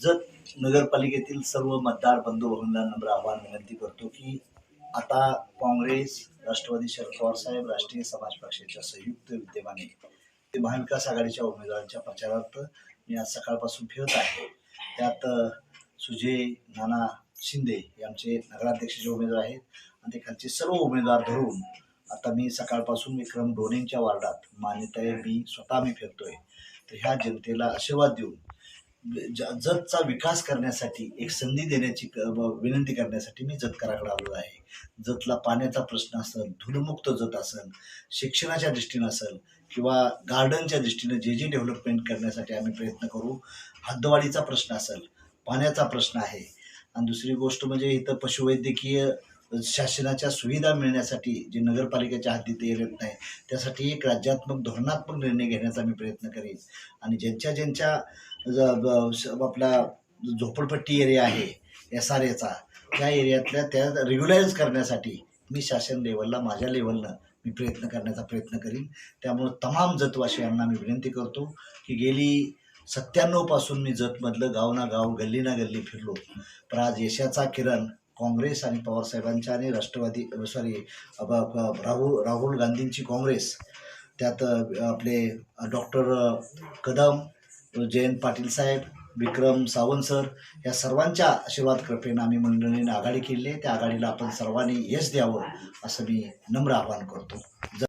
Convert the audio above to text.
जत नगरपालिकेतील सर्व मतदार बंधू भगिनींना नम्र आव्हान विनंती करतो की आता काँग्रेस राष्ट्रवादी शरद पवार साहेब राष्ट्रीय समाज पक्षाच्या संयुक्त विद्यमाने ते महाविकास आघाडीच्या उमेदवारांच्या प्रचारार्थ मी आज सकाळपासून फिरत आहे. त्यात सुजय नाना शिंदे हे आमचे नगराध्यक्षाचे उमेदवार आहेत आणि ते खालचे सर्व उमेदवार धरून आता मी सकाळपासून विक्रम डोनेंच्या वार्डात मान्यताय मी स्वतः मी फिरतोय. तर ह्या जनतेला आशीर्वाद देऊन जतचा विकास करण्यासाठी एक संधी देण्याची क- व विनंती करण्यासाठी मी जतकराकडे आलो आहे. जतला पाण्याचा प्रश्न असेल धूलमुक्त जत असेल शिक्षणाच्या दृष्टीनं असेल किंवा गार्डनच्या दृष्टीनं जे जे डेव्हलपमेंट करण्यासाठी आम्ही प्रयत्न करू हद्दवाढीचा प्रश्न असेल पाण्याचा प्रश्न आहे. आणि दुसरी गोष्ट म्हणजे इथं पशुवैद्यकीय शासनाच्या सुविधा मिळण्यासाठी जे नगरपालिकेच्या हद्दीत येत नाही त्यासाठी एक राज्यात्मक धोरणात्मक निर्णय घेण्याचा मी प्रयत्न करेन. आणि ज्यांच्या ज्यांच्या ज- ब- आपला झोपडपट्टी एरिया आहे एस आर एचा त्या एरियातल्या त्या रेग्युलाइज करण्यासाठी मी शासन लेवलला माझ्या लेवलनं मी प्रयत्न करण्याचा प्रयत्न करीन. त्यामुळं तमाम जतवासियांना मी विनंती करतो की गेली सत्त्याण्णवपासून मी जतमधलं गाव ना गाव गल्ली ना गल्ली फिरलो. पण आज यशाचा किरण काँग्रेस आणि पवारसाहेबांच्या आणि राष्ट्रवादी सॉरी राहुल राहुल गांधींची काँग्रेस. त्यात आपले डॉक्टर कदम जयंत पाटील साहेब विक्रम सावंत सर या सर्वांच्या आशीर्वाद कृपेनं आम्ही मंडळीने आघाडी केली आहे. त्या आघाडीला आपण सर्वांनी यश द्यावं असं मी नम्र आवाहन करतो.